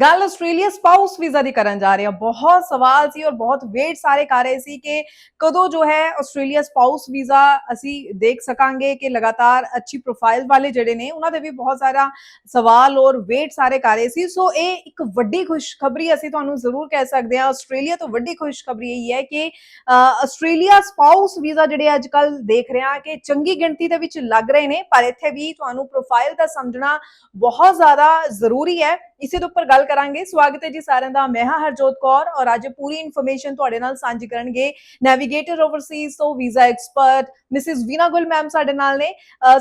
ਗੱਲ Australia spouse visa ਦੀ ਕਰਨ ਜਾ ਰਹੇ ਹਾਂ। ਬਹੁਤ ਸਵਾਲ ਸੀ ਔਰ ਬਹੁਤ ਵੇਟ ਸਾਰੇ ਕਰ ਰਹੇ ਸੀ ਕਿ ਕਦੋਂ ਜੋ ਹੈ ਆਸਟ੍ਰੇਲੀਆ ਸਪਾਊਸ ਵੀਜ਼ਾ ਅਸੀਂ ਦੇਖ ਸਕਾਂਗੇ ਕਿ ਲਗਾਤਾਰ ਅੱਛੀ ਪ੍ਰੋਫਾਈਲ ਵਾਲੇ ਜਿਹੜੇ ਨੇ, ਉਹਨਾਂ ਦੇ ਵੀ ਬਹੁਤ ਸਾਰਾ ਸਵਾਲ ਔਰ ਵੇਟ ਸਾਰੇ ਕਰ ਰਹੇ ਸੀ। ਸੋ ਇਹ ਇੱਕ ਵੱਡੀ ਖੁਸ਼ਖਬਰੀ ਅਸੀਂ ਤੁਹਾਨੂੰ ਜ਼ਰੂਰ ਕਹਿ ਸਕਦੇ ਹਾਂ। ਆਸਟ੍ਰੇਲੀਆ ਤੋਂ ਵੱਡੀ ਖੁਸ਼ਖਬਰੀ ਇਹ ਹੈ ਕਿ ਆਸਟ੍ਰੇਲੀਆ ਸਪਾਊਸ ਵੀਜ਼ਾ ਜਿਹੜੇ ਅੱਜ ਕੱਲ ਦੇਖ ਰਹੇ ਹਾਂ ਕਿ ਚੰਗੀ ਗਿਣਤੀ ਦੇ ਵਿੱਚ ਲੱਗ ਰਹੇ ਨੇ, ਪਰ ਇੱਥੇ ਵੀ ਤੁਹਾਨੂੰ ਪ੍ਰੋਫਾਈਲ ਦਾ ਸਮਝਣਾ ਬਹੁਤ ਜ਼ਿਆਦਾ ਜ਼ਰੂਰੀ ਹੈ। ਇਸੇ ਦੇ ਉੱਪਰ ਗੱਲ ਕਰਾਂਗੇ। ਸਵਾਗਤ ਹੈ ਜੀ ਸਾਰਿਆਂ ਦਾ। ਮੈਂ ਹਾਂ ਹਰਜੋਤ ਕੌਰ ਔਰ ਅੱਜ ਪੂਰੀ ਇਨਫੋਰਮੇਸ਼ਨ ਤੁਹਾਡੇ ਨਾਲ ਸਾਂਝੀ ਕਰਨਗੇ ਨੈਵੀਗੇਟਰ ਓਵਰਸੀਜ਼ ਤੋਂ visa expert Mrs Veena Gul ma'am ਸਾਡੇ ਨਾਲ ਨੇ।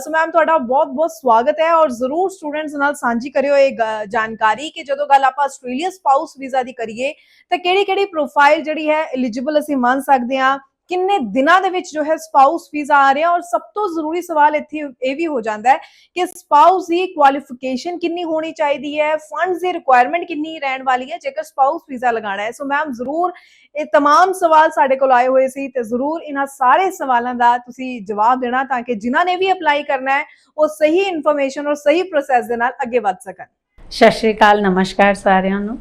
ਸੋ ਮੈਮ, ਤੁਹਾਡਾ ਬਹੁਤ ਬਹੁਤ ਸਵਾਗਤ ਹੈ ਔਰ ਜ਼ਰੂਰ ਸਟੂਡੈਂਟਸ ਨਾਲ ਸਾਂਝੀ ਕਰਿਓ ਇਹ ਜਾਣਕਾਰੀ ਕਿ ਜਦੋਂ ਗੱਲ ਆਪਾਂ ਆਸਟ੍ਰੇਲੀਆ ਸਪਾਊਸ ਵੀਜ਼ਾ ਦੀ ਕਰੀਏ ਤਾਂ ਕਿਹੜੀ ਕਿਹੜੀ ਪ੍ਰੋਫਾਈਲ ਜਿਹੜੀ ਹੈ ਐਲੀਜੀਬਲ ਅਸੀਂ ਮੰਨ ਸਕਦੇ ਹਾਂ? ਕਿੰਨੇ ਦਿਨਾਂ ਦੇ ਵਿੱਚ ਜੋ ਹੈ ਸਪਾਊਸ ਵੀਜ਼ਾ ਆ ਰਿਹਾ ਔਰ ਸਭ ਤੋਂ ਜ਼ਰੂਰੀ ਸਵਾਲ ਇੱਥੇ ਇਹ ਵੀ ਹੋ ਜਾਂਦਾ ਹੈ ਕਿ ਸਪਾਊਸ ਦੀ ਕੁਆਲੀਫਿਕੇਸ਼ਨ ਕਿੰਨੀ ਹੋਣੀ ਚਾਹੀਦੀ ਹੈ ਫੰਡਸ ਦੀ ਰਿਕੁਆਇਰਮੈਂਟ ਕਿੰਨੀ ਰਹਿਣ ਵਾਲੀ ਹੈ ਜੇਕਰ ਸਪਾਊਸ ਵੀਜ਼ਾ ਲਗਾਉਣਾ ਹੈ ਸੋ ਮੈਮ ਜ਼ਰੂਰ ਇਹ तमाम ਸਵਾਲ ਸਾਡੇ ਕੋਲ ਆਏ ਹੋਏ ਸੀ ਤੇ ਜ਼ਰੂਰ ਇਹਨਾਂ ਸਾਰੇ ਸਵਾਲਾਂ ਦਾ ਤੁਸੀਂ ਜਵਾਬ ਦੇਣਾ ਤਾਂ ਕਿ ਜਿਨ੍ਹਾਂ ਨੇ ਵੀ ਅਪਲਾਈ ਕਰਨਾ ਹੈ ਉਹ ਸਹੀ ਇਨਫੋਰਮੇਸ਼ਨ ਔਰ ਸਹੀ ਪ੍ਰੋਸੈਸ ਦੇ ਨਾਲ ਅੱਗੇ ਵੱਧ ਸਕਣ ਸਤਿ ਸ਼੍ਰੀ ਅਕਾਲ ਨਮਸਕਾਰ ਸਾਰਿਆਂ ਨੂੰ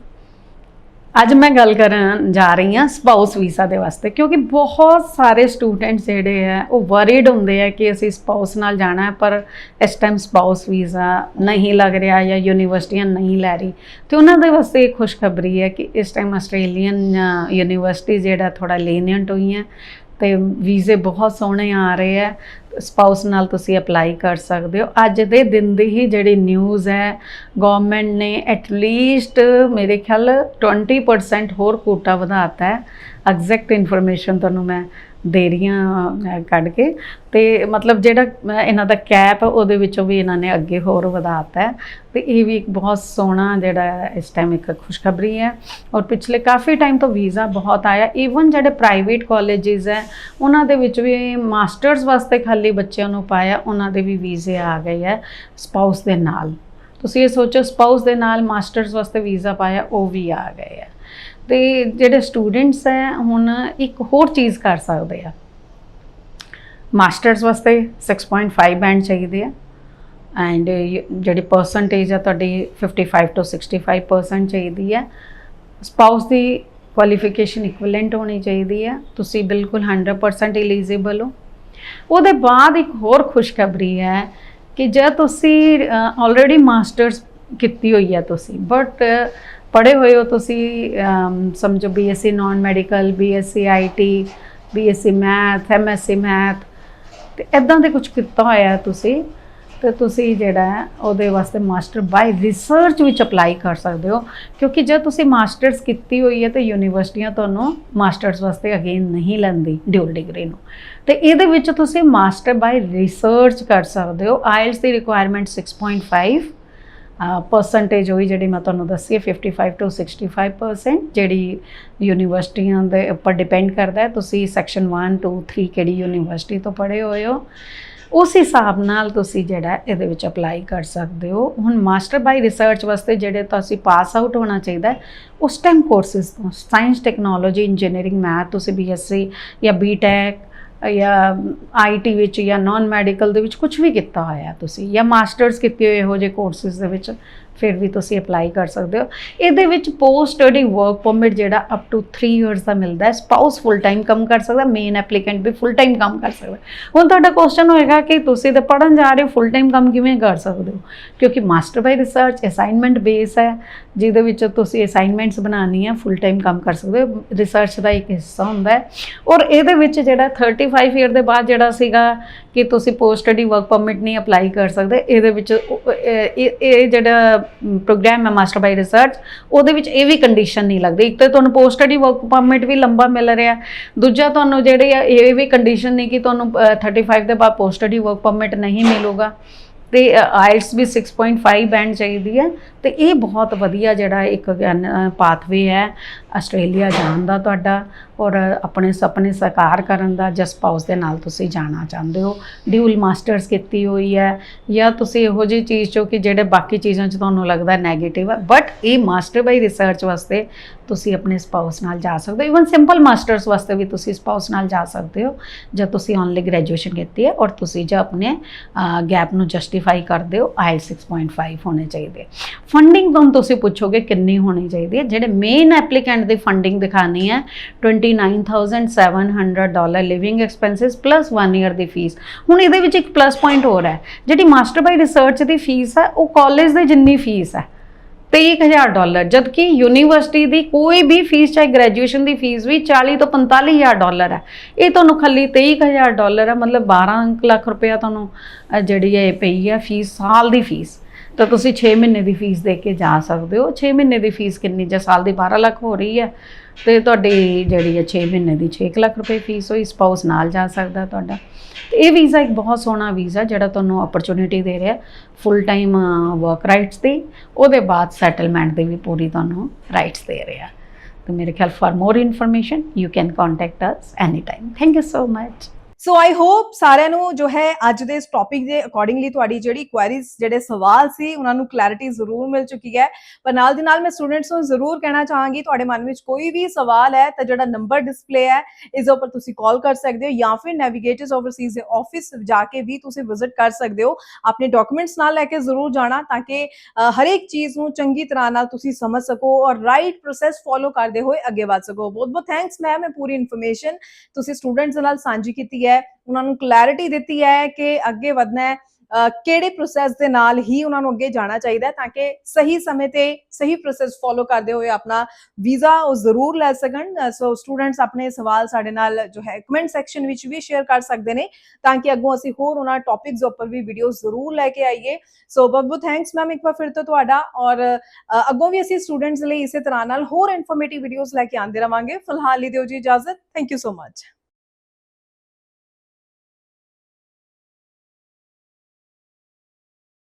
ਅੱਜ ਮੈਂ ਗੱਲ ਕਰਨ ਜਾ ਰਹੀ ਹਾਂ ਸਪਾਊਸ ਵੀਜ਼ਾ ਦੇ ਵਾਸਤੇ, ਕਿਉਂਕਿ ਬਹੁਤ ਸਾਰੇ ਸਟੂਡੈਂਟ ਜਿਹੜੇ ਆ, ਉਹ ਵਰੀਡ ਹੁੰਦੇ ਆ ਕਿ ਅਸੀਂ ਸਪਾਊਸ ਨਾਲ ਜਾਣਾ ਹੈ, ਪਰ ਇਸ ਟਾਈਮ ਸਪਾਊਸ ਵੀਜ਼ਾ ਨਹੀਂ ਲੱਗ ਰਿਹਾ ਜਾਂ ਯੂਨੀਵਰਸਿਟੀਆਂ ਨਹੀਂ ਲੈ ਰਹੀ। ਤੇ ਉਹਨਾਂ ਦੇ ਵਾਸਤੇ ਇੱਕ ਖੁਸ਼ਖਬਰੀ ਹੈ ਕਿ ਇਸ ਟਾਈਮ ਆਸਟ੍ਰੇਲੀਅਨ ਯੂਨੀਵਰਸਿਟੀ ਜਿਹੜਾ ਥੋੜਾ ਲੀਨੀਅੰਟ ਹੈ ਤੇ ਵੀਜ਼ੇ ਬਹੁਤ ਸੋਹਣੇ ਆ ਰਹੇ ਆ। ਸਪਾਊਸ ਨਾਲ ਤੁਸੀਂ ਅਪਲਾਈ ਕਰ ਸਕਦੇ ਹੋ। ਅੱਜ ਦੇ ਦਿਨ ਦੀ ਹੀ ਜਿਹੜੀ ਨਿਊਜ਼ ਹੈ ਗਵਰਨਮੈਂਟ ਨੇ ਐਟਲੀਸਟ ਮੇਰੇ ਖਿਆਲ 20% ਹੋਰ ਕੋਟਾ ਵਧਾਤਾ ਹੈ। ਐਗਜ਼ੈਕਟ ਇਨਫੋਰਮੇਸ਼ਨ ਤੁਹਾਨੂੰ ਮੈਂ ਦੇ ਰਹੀ ਹਾਂ ਕੱਢ ਕੇ। ਤੇ ਮਤਲਬ ਜਿਹੜਾ ਇਹਨਾਂ ਦਾ ਕੈਪ, ਉਹਦੇ ਵਿੱਚੋਂ ਵੀ ਇਹਨਾਂ ਨੇ ਅੱਗੇ ਹੋਰ ਵਧਾਤਾ ਹੈ। ਤੇ ਇਹ ਵੀ ਇੱਕ ਬਹੁਤ ਸੋਹਣਾ ਜਿਹੜਾ ਇਸ ਟਾਈਮ ਇੱਕ ਖੁਸ਼ਖਬਰੀ ਹੈ। ਔਰ ਪਿਛਲੇ ਕਾਫੀ ਟਾਈਮ ਤੋਂ ਵੀਜ਼ਾ ਬਹੁਤ ਆਇਆ। ਈਵਨ ਜਿਹੜੇ ਪ੍ਰਾਈਵੇਟ ਕਾਲਜਸ ਹੈ, ਉਹਨਾਂ ਦੇ ਵਿੱਚ ਵੀ ਮਾਸਟਰਸ ਵਾਸਤੇ ਖਾਲੀ ਬੱਚਿਆਂ ਨੂੰ ਪਾਇਆ, ਉਹਨਾਂ ਦੇ ਵੀ ਵੀਜ਼ੇ ਆ ਗਏ ਹੈ ਸਪਾਊਸ ਦੇ ਨਾਲ। ਤੁਸੀਂ ਇਹ ਸੋਚੋ ਸਪਾਊਸ ਦੇ ਨਾਲ ਮਾਸਟਰਸ ਵਾਸਤੇ ਵੀਜ਼ਾ ਪਾਇਆ, ਉਹ ਵੀ ਆ ਗਏ ਹੈ। ਤੇ ਜਿਹੜੇ ਸਟੂਡੈਂਟਸ ਹੈ, ਹੁਣ ਇੱਕ ਹੋਰ ਚੀਜ਼ ਕਰ ਸਕਦੇ ਆ। ਮਾਸਟਰਸ ਵਾਸਤੇ 6.5 ਬੈਂਡ ਚਾਹੀਦੇ ਆ। ਐਂਡ ਜਿਹੜੀ ਪਰਸੈਂਟੇਜ ਆ, ਤੁਹਾਡੀ 55 ਤੋਂ 65% ਚਾਹੀਦੀ ਹੈ ਸਪਾਊਸ ਦੀ ਕੁਆਲੀਫਿਕੇਸ਼ਨ ਇਕਵੀਲੈਂਟ ਹੋਣੀ ਚਾਹੀਦੀ ਹੈ ਤੁਸੀਂ ਬਿਲਕੁਲ 100% ਐਲੀਜੀਬਲ ਹੋ। ਉਹਦੇ ਬਾਅਦ ਇੱਕ ਹੋਰ ਖੁਸ਼ਖਬਰੀ ਹੈ ਕਿ ਜੇ ਤੁਸੀਂ ਆਲਰੇਡੀ ਮਾਸਟਰਸ ਕੀਤੀ ਹੋਈ ਹੈ ਤੁਸੀਂ ਬਟ ਪੜ੍ਹੇ ਹੋਏ ਹੋ ਤੁਸੀਂ ਅਮ, ਸਮਝੋ BSc non medical BSc IT BSc math MSc math ਤੇ ਇਦਾਂ ਦੇ ਕੁਝ ਕੀਤਾ ਹੋਇਆ ਤੁਸੀਂ ਤੇ ਤੁਸੀਂ ਜਿਹੜਾ ਉਹਦੇ ਵਾਸਤੇ ਮਾਸਟਰ ਬਾਈ ਰਿਸਰਚ ਵਿੱਚ ਅਪਲਾਈ ਕਰ ਸਕਦੇ ਹੋ ਕਿਉਂਕਿ ਜੇ ਤੁਸੀਂ ਮਾਸਟਰਸ ਕੀਤੀ ਹੋਈ ਹੈ ਤੇ ਯੂਨੀਵਰਸਿਟੀਆਂ ਤੁਹਾਨੂੰ ਮਾਸਟਰਸ ਵਾਸਤੇ ਅਗੇਨ ਨਹੀਂ ਲੈਂਦੀ ਡਿਊਲ ਡਿਗਰੀ ਨੂੰ। ਤੇ ਇਹਦੇ ਵਿੱਚ ਤੁਸੀਂ ਮਾਸਟਰ ਬਾਈ ਰਿਸਰਚ ਕਰ ਸਕਦੇ ਹੋ ਆਇਲਸ ਦੀ ਰਿਕੁਆਇਰਮੈਂਟ 6.5 ਪਰਸੈਂਟੇਜ ਹੋਈ ਜਿਹੜੀ ਮੈਂ ਤੁਹਾਨੂੰ ਦੱਸੀ ਹੈ 55 ਤੋਂ 65% ਜਿਹੜੀ ਯੂਨੀਵਰਸਿਟੀਆਂ ਦੇ ਉੱਪਰ ਡਿਪੈਂਡ ਕਰਦਾ ਹੈ। ਤੁਸੀਂ ਸੈਕਸ਼ਨ 1 2 3 ਕਿਹੜੀ ਯੂਨੀਵਰਸਿਟੀ ਤੋਂ ਪੜ੍ਹੇ ਹੋਏ ਹੋ, ਉਸ ਹਿਸਾਬ ਨਾਲ ਤੁਸੀਂ ਜਿਹੜਾ ਇਹਦੇ ਵਿੱਚ ਅਪਲਾਈ ਕਰ ਸਕਦੇ ਹੋ। ਹੁਣ ਮਾਸਟਰ ਬਾਈ ਰਿਸਰਚ ਵਾਸਤੇ ਜਿਹੜੇ ਤੁਸੀਂ ਪਾਸ ਆਊਟ ਹੋਣਾ ਚਾਹੀਦਾ ਉਸ ਟਾਈਮ ਕੋਰਸਿਸ ਤੋਂ ਸਾਇੰਸ ਟੈਕਨੋਲੋਜੀ ਇੰਜੀਨੀਅਰਿੰਗ ਮੈਥ ਤੁਸੀਂ ਬੀਐਸਸੀ ਜਾਂ ਬੀਟੈਕ ਜਾਂ ਆਈਟੀ ਵਿੱਚ ਜਾਂ ਨਾਨ ਮੈਡੀਕਲ ਦੇ ਵਿੱਚ ਕੁਝ ਵੀ ਕੀਤਾ ਹੋਇਆ ਤੁਸੀਂ, ਜਾਂ ਮਾਸਟਰਸ ਕੀਤੇ ਹੋਏ ਇਹੋ ਜਿਹੇ ਕੋਰਸਿਸ ਦੇ ਵਿੱਚ ਫਿਰ ਵੀ ਤੁਸੀਂ ਅਪਲਾਈ ਕਰ ਸਕਦੇ ਹੋ। ਇਹਦੇ ਵਿੱਚ ਪੋਸਟ ਸਟੱਡੀ ਵਰਕ ਪਰਮਿਟ ਜਿਹੜਾ ਅਪ ਟੂ 3 ਇਅਰਸ ਦਾ ਮਿਲਦਾ ਹੈ। ਸਪਾਊਸ ਫੁੱਲ ਟਾਈਮ ਕੰਮ ਕਰ ਸਕਦਾ ਮੇਨ ਐਪਲੀਕੈਂਟ ਵੀ ਫੁੱਲ ਟਾਈਮ ਕੰਮ ਕਰ ਸਕਦਾ। ਹੁਣ ਤੁਹਾਡਾ ਕੁਐਸਚਨ ਹੋਏਗਾ ਕਿ ਤੁਸੀਂ ਤਾਂ ਪੜਨ ਜਾ ਰਹੇ ਹੋ ਫੁੱਲ ਟਾਈਮ ਕੰਮ ਕਿਵੇਂ ਕਰ ਸਕਦੇ ਹੋ? ਕਿਉਂਕਿ master by research assignment base ਹੈ, ਜਿਹਦੇ ਵਿੱਚ ਤੁਸੀਂ ਅਸਾਈਨਮੈਂਟਸ ਬਣਾਉਣੀ ਹੈ ਫੁੱਲ ਟਾਈਮ ਕੰਮ ਕਰ ਸਕਦੇ ਹੋ। ਰਿਸਰਚ ਦਾ ਇੱਕ ਹਿੱਸਾ ਹੁੰਦਾ ਹੈ। ਔਰ ਇਹਦੇ ਵਿੱਚ ਜਿਹੜਾ 35 ਇਅਰ ਦੇ ਬਾਅਦ ਜਿਹੜਾ ਸੀਗਾ ਕਿ ਤੁਸੀਂ ਪੋਸਟ ਸਟੱਡੀ ਵਰਕ ਪਰਮਿਟ ਨਹੀਂ ਅਪਲਾਈ ਕਰ ਸਕਦੇ, ਇਹਦੇ ਵਿੱਚ ਇਹ- ਇਹ ਜਿਹੜਾ ਪ੍ਰੋਗਰਾਮ ਹੈ ਮਾਸਟਰ ਬਾਈ ਰਿਸਰਚ ਉਹਦੇ ਵਿੱਚ ਇਹ ਵੀ ਕੰਡੀਸ਼ਨ ਨਹੀਂ ਲੱਗਦੀ। ਇੱਕ ਤਾਂ ਤੁਹਾਨੂੰ ਪੋਸਟ ਸਟੱਡੀ ਵਰਕ ਪਰਮਿਟ ਵੀ ਲੰਬਾ ਮਿਲ ਰਿਹਾ ਦੂਜਾ ਤੁਹਾਨੂੰ ਜਿਹੜੇ ਆ ਇਹ ਵੀ ਕੰਡੀਸ਼ਨ ਨਹੀਂ ਕਿ ਤੁਹਾਨੂੰ ਅ, 35 ਦੇ ਬਾਅਦ ਪੋਸਟ ਸਟੱਡੀ ਵਰਕ ਪਰਮਿਟ ਨਹੀਂ ਮਿਲੂਗਾ। ਤੇ ਆਇਲਸ ਵੀ 6.5 ਬੈਂਡ ਚਾਹੀਦੀ ਹੈ। ਤੇ ਇਹ ਬਹੁਤ ਵਧੀਆ ਜਿਹੜਾ ਇੱਕ ਪਾਥਵੇ ਹੈ ਆਸਟ੍ਰੇਲੀਆ ਜਾਣ ਦਾ ਤੁਹਾਡਾ ਔਰ ਆਪਣੇ ਸੁਪਨੇ ਸਾਕਾਰ ਕਰਨ ਦਾ ਜਾਂ ਸਪਾਊਸ ਦੇ ਨਾਲ ਤੁਸੀਂ ਜਾਣਾ ਚਾਹੁੰਦੇ ਹੋ। ਡਿਊਲ ਮਾਸਟਰਸ ਕੀਤੀ ਹੋਈ ਹੈ ਜਾਂ ਤੁਸੀਂ ਇਹੋ ਜਿਹੀ ਚੀਜ਼ ਚੋ ਕਿ ਜਿਹੜੇ ਬਾਕੀ ਚੀਜ਼ਾਂ 'ਚ ਤੁਹਾਨੂੰ ਲੱਗਦਾ 네ਗੇਟਿਵ ਹੈ ਬਟ ਇਹ ਮਾਸਟਰ ਬਾਈ ਰਿਸਰਚ ਵਾਸਤੇ ਤੁਸੀਂ ਆਪਣੇ ਸਪਾਊਸ ਨਾਲ ਜਾ ਸਕਦੇ ਹੋ। ਇਵਨ ਸਿੰਪਲ ਮਾਸਟਰਸ ਵਾਸਤੇ ਵੀ ਤੁਸੀਂ ਸਪਾਊਸ ਨਾਲ ਜਾ ਸਕਦੇ ਹੋ ਜਦ ਤੁਸੀਂ ਓਨਲੀ ਗ੍ਰੈਜੂਏਸ਼ਨ ਕੀਤੀ ਹੈ ਔਰ ਤੁਸੀਂ ਜਾਂ ਆਪਣੇ ਗੈਪ ਨੂੰ ਜਸਟ ਜਸਟੀਫਾਈ ਕਰਦੇ ਹੋ ਆਈ 6.5 ਹੋਣੇ ਚਾਹੀਦੇ ਫੰਡਿੰਗ ਤੋਂ ਤੁਸੀਂ ਪੁੱਛੋਗੇ ਕਿੰਨੀ ਹੋਣੀ ਚਾਹੀਦੀ ਹੈ ਜਿਹੜੇ ਮੇਨ ਐਪਲੀਕੈਂਟ ਦੀ ਫੰਡਿੰਗ ਦਿਖਾਣੀ ਹੈ 29700 dollar living expenses plus 1 year ਦੀ ਫੀਸ ਹੁਣ ਇਹਦੇ ਵਿੱਚ ਇੱਕ ਪਲੱਸ ਪੁਆਇੰਟ ਹੋਰ ਹੈ। ਜਿਹੜੀ ਮਾਸਟਰ ਬਾਈ ਰਿਸਰਚ ਦੀ ਫੀਸ ਹੈ ਉਹ ਕਾਲਜ ਦੇ ਜਿੰਨੀ ਫੀਸ ਹੈ 23000 ਡਾਲਰ, ਜਦਕਿ ਯੂਨੀਵਰਸਿਟੀ ਦੀ ਕੋਈ ਵੀ ਫੀਸ ਚਾਹੇ ਗ੍ਰੈਜੂਏਸ਼ਨ ਦੀ ਫੀਸ ਵੀ 40 ਤੋਂ 45000 ਡਾਲਰ ਹੈ। ਇਹ ਤੁਹਾਨੂੰ ਖਾਲੀ 23000 ਡਾਲਰ ਹੈ, ਮਤਲਬ 12 ਲੱਖ ਰੁਪਇਆ ਤੁਹਾਨੂੰ ਜਿਹੜੀ ਹੈ, ਇਹ ਪਈ ਹੈ ਫੀਸ ਸਾਲ ਦੀ ਫੀਸ ਤਾਂ ਤੁਸੀਂ 6 ਮਹੀਨੇ ਦੀ ਫੀਸ ਦੇ ਕੇ ਜਾ ਸਕਦੇ ਹੋ। 6 ਮਹੀਨੇ ਦੀ ਫੀਸ ਕਿੰਨੀ? ਜੇ ਸਾਲ ਦੀ 12 ਲੱਖ ਹੋ ਰਹੀ ਹੈ। ਤੇ ਤੁਹਾਡੀ ਜਿਹੜੀ ਹੈ 6 ਮਹੀਨੇ ਦੀ 6 ਲੱਖ ਰੁਪਏ ਫੀਸ ਹੋਈ ਸਪਾਊਸ ਨਾਲ ਜਾ ਸਕਦਾ ਤੁਹਾਡਾ। ਤੇ ਇਹ ਵੀਜ਼ਾ ਇੱਕ ਬਹੁਤ ਸੋਹਣਾ ਵੀਜ਼ਾ ਜਿਹੜਾ ਤੁਹਾਨੂੰ ਓਪਰਚੁਨਿਟੀ ਦੇ ਰਿਹਾ ਫੁੱਲ ਟਾਈਮ ਵਰਕ ਰਾਈਟਸ ਦੀ। ਉਹਦੇ ਬਾਅਦ ਸੈਟਲਮੈਂਟ ਦੀ ਵੀ ਪੂਰੀ ਤੁਹਾਨੂੰ ਰਾਈਟਸ ਦੇ ਰਿਹਾ ਤੇ ਮੇਰੇ ਖਿਆਲ for more information you can contact us any time thank you so much so I hope ਸਾਰਿਆਂ ਨੂੰ ਜੋ ਹੈ ਅੱਜ ਦੇ ਇਸ ਟੌਪਿਕ ਦੇ ਅਕੋਰਡਿੰਗਲੀ ਤੁਹਾਡੀ ਜਿਹੜੀ ਕੁਐਰੀਜ਼ ਜਿਹੜੇ ਸਵਾਲ ਸੀ, ਉਹਨਾਂ ਨੂੰ ਕਲੈਰਿਟੀ ਜ਼ਰੂਰ ਮਿਲ ਚੁੱਕੀ ਹੈ। ਪਰ ਨਾਲ ਦੀ ਨਾਲ ਮੈਂ ਸਟੂਡੈਂਟਸ ਨੂੰ ਜ਼ਰੂਰ ਕਹਿਣਾ ਚਾਹਾਂਗੀ, ਤੁਹਾਡੇ ਮਨ ਵਿੱਚ ਕੋਈ ਵੀ ਸਵਾਲ ਹੈ ਤਾਂ ਜਿਹੜਾ ਨੰਬਰ ਡਿਸਪਲੇ ਹੈ, ਇਸ ਦੇ ਉੱਪਰ ਤੁਸੀਂ ਕਾਲ ਕਰ ਸਕਦੇ ਹੋ ਜਾਂ ਫਿਰ ਨੈਵੀਗੇਟਰਸ ਓਵਰਸੀਜ਼ ਦੇ ਆਫਿਸ ਜਾ ਕੇ ਵੀ ਤੁਸੀਂ ਵਿਜ਼ਿਟ ਕਰ ਸਕਦੇ ਹੋ। ਆਪਣੇ ਡਾਕੂਮੈਂਟਸ ਨਾਲ ਲੈ ਕੇ ਜ਼ਰੂਰ ਜਾਣਾ ਤਾਂ ਕਿ ਹਰੇਕ ਚੀਜ਼ ਨੂੰ ਚੰਗੀ ਤਰ੍ਹਾਂ ਨਾਲ ਤੁਸੀਂ ਸਮਝ ਸਕੋ ਔਰ ਰਾਈਟ ਪ੍ਰੋਸੈਸ ਫੋਲੋ ਕਰਦੇ ਹੋਏ ਅੱਗੇ ਵਧ ਸਕੋ। ਬਹੁਤ ਬਹੁਤ ਥੈਂਕਸ ਮੈਮ ਇਹ ਪੂਰੀ ਇਨਫੋਰਮੇਸ਼ਨ ਤੁਸੀਂ ਸਟੂਡੈਂਟਸ ਦੇ ਨਾਲ ਸਾਂਝੀ ਕੀਤੀ ਹੈ, ਉਹਨਾਂ ਨੂੰ ਕਲੈਰਿਟੀ ਦਿੱਤੀ ਹੈ ਕਿ ਅੱਗੇ ਵਧਣਾ ਹੈ, ਅਹ ਕਿਹੜੇ ਪ੍ਰੋਸੈਸ ਦੇ ਨਾਲ ਹੀ ਉਹਨਾਂ ਨੂੰ ਅੱਗੇ ਜਾਣਾ ਚਾਹੀਦਾ ਤਾਂ ਕਿ ਸਹੀ ਸਮੇਂ ਤੇ ਸਹੀ ਪ੍ਰੋਸੈਸ ਫੋਲੋ ਕਰਦੇ ਹੋਏ ਆਪਣਾ ਵੀਜ਼ਾ ਉਹ ਜ਼ਰੂਰ ਲੈ ਸਕਣ। ਸੋ ਸਟੂਡੈਂਟਸ ਆਪਣੇ ਸਵਾਲ ਸਾਡੇ ਨਾਲ ਜੋ ਹੈ ਕਮੈਂਟ ਸੈਕਸ਼ਨ ਵਿੱਚ ਵੀ ਸ਼ੇਅਰ ਕਰ ਸਕਦੇ ਨੇ ਤਾਂ ਕਿ ਅੱਗੋਂ ਅਸੀਂ ਹੋਰ ਉਹਨਾਂ ਟੌਪਿਕਸ ਉੱਪਰ ਵੀ ਵੀਡੀਓ ਜ਼ਰੂਰ ਲੈ ਕੇ ਆਈਏ। ਸੋ ਬਹੁਤ ਬਹੁਤ ਥੈਂਕਸ ਮੈਮ ਇੱਕ ਵਾਰ ਫਿਰ ਤੋਂ ਤੁਹਾਡਾ ਔਰ ਅੱਗੋਂ ਵੀ ਅਸੀਂ ਸਟੂਡੈਂਟਸ ਲਈ ਇਸੇ ਤਰ੍ਹਾਂ ਨਾਲ ਹੋਰ ਇਨਫੋਰਮੇਟਿਵ ਵੀਡੀਓਜ਼ ਲੈ ਕੇ ਆਉਂਦੇ ਰਵਾਂਗੇ। ਫਿਲਹਾਲ ਲਈ ਦਿਓ ਜੀ ਇਜਾਜ਼ਤ। Thank you so much